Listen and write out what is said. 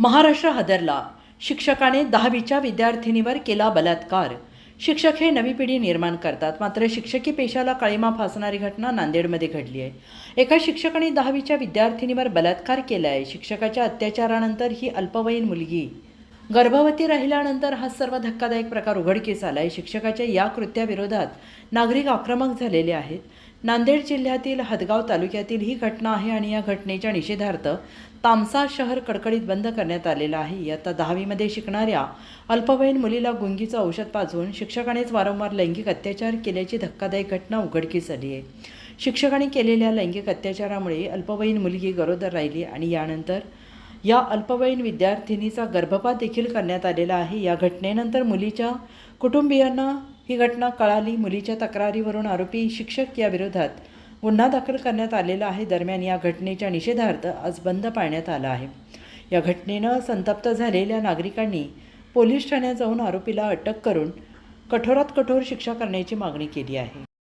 महाराष्ट्र हादरला. शिक्षकाने दहावीच्या विद्यार्थिनीवर केला बलात्कार. शिक्षक हे नवी पिढी निर्माण करतात मात्र शिक्षकी पेशाला काळीमा फासणारी घटना नांदेडमध्ये घडली आहे. एका शिक्षकाने दहावीच्या विद्यार्थिनीवर बलात्कार केला आहे शिक्षकाच्या अत्याचारानंतर ही अल्पवयीन मुलगी गर्भवती राहिल्यानंतर हा सर्व धक्कादायक प्रकार उघडकीस आला आहे शिक्षकाच्या या कृत्याविरोधात नागरिक आक्रमक झालेले आहेत. नांदेड जिल्ह्यातील हदगाव तालुक्यातील ही घटना आहे आणि या घटनेच्या निषेधार्थ तामसा शहर कडकडीत बंद करण्यात आलेलं आहे. इयत्ता दहावीमध्ये शिकणाऱ्या अल्पवयीन मुलीला गुंगीचं औषध पाजवून शिक्षकानेच वारंवार लैंगिक अत्याचार केल्याची धक्कादायक घटना उघडकीस आली आहे. शिक्षकाने केलेल्या लैंगिक अत्याचारामुळे अल्पवयीन मुलगी गरोदर राहिली आणि यानंतर या अल्पवयीन विद्यार्थिनीचा गर्भपात देखील करण्यात आलेला आहे. या घटनेनंतर मुलीच्या कुटुंबियांना ही घटना कळाली. मुलीच्या तक्रारीवरून आरोपी शिक्षक या विरोधात गुन्हा दाखल करण्यात आलेला आहे. दरम्यान या घटनेच्या निषेधार्थ आज बंद पाळण्यात आला आहे. या घटनेनं संतप्त झालेल्या नागरिकांनी पोलीस ठाण्यात जाऊन आरोपीला अटक करून कठोरात कठोर शिक्षा करण्याची मागणी केली आहे.